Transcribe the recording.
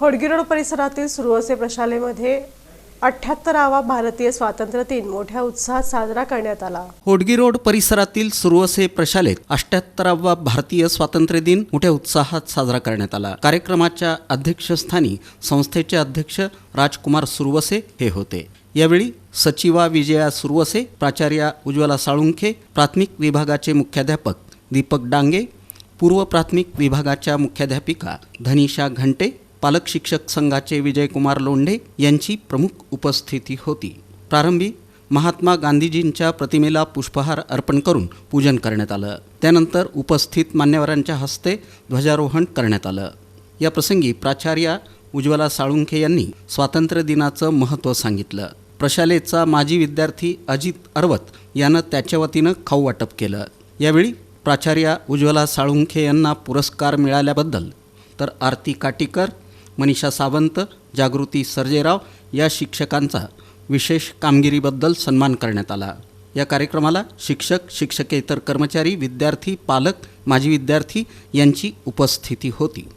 Hodgi road परिसरातील सुरुवसे प्रशालेमध्ये अठ्याहत्तरावा भारतीय स्वातंत्र्य दिन मोठ्या उत्साहात साजरा करण्यात आला. होडगी रोड परिसरातील सुरुवसे प्रशालेत अठ्याहत्तरावा भारतीय स्वातंत्र्य दिन मोठ्या उत्साहात साजरा करण्यात आला. कार्यक्रमाच्या अध्यक्षस्थानी संस्थेचे अध्यक्ष राजकुमार सुरवसे हे होते. यावेळी सचिवा विजया सुरवसे प्राचार्या उज्ज्वला साळुंखे प्राथमिक विभागाचे मुख्याध्यापक दीपक डांगे पूर्व प्राथमिक विभागाच्या मुख्याध्यापिका धनिषा घंटे पालक शिक्षक संघाचे विजयकुमार लोंढे यांची प्रमुख उपस्थिती होती. प्रारंभी महात्मा गांधीजींच्या प्रतिमेला पुष्पहार अर्पण करून पूजन करण्यात आलं. त्यानंतर उपस्थित मान्यवरांच्या हस्ते ध्वजारोहण करण्यात आलं. या प्रसंगी प्राचार्या उज्ज्वला साळुंखे यांनी स्वातंत्र्य दिनाचं महत्त्व सांगितलं. प्रशालेचा माजी विद्यार्थी अजित अरवत यानं त्याच्या वतीनं खाऊ वाटप केलं. यावेळी प्राचार्या उज्ज्वला साळुंखे यांना पुरस्कार मिळाल्याबद्दल तर आरती काटीकर मनीषा सावंत जागृती सर्जेराव या शिक्षकांचा विशेष कामगिरीबद्दल सन्मान करण्यात आला. या कार्यक्रमाला शिक्षक शिक्षकेतर कर्मचारी विद्यार्थी पालक माजी विद्यार्थी यांची उपस्थिती होती.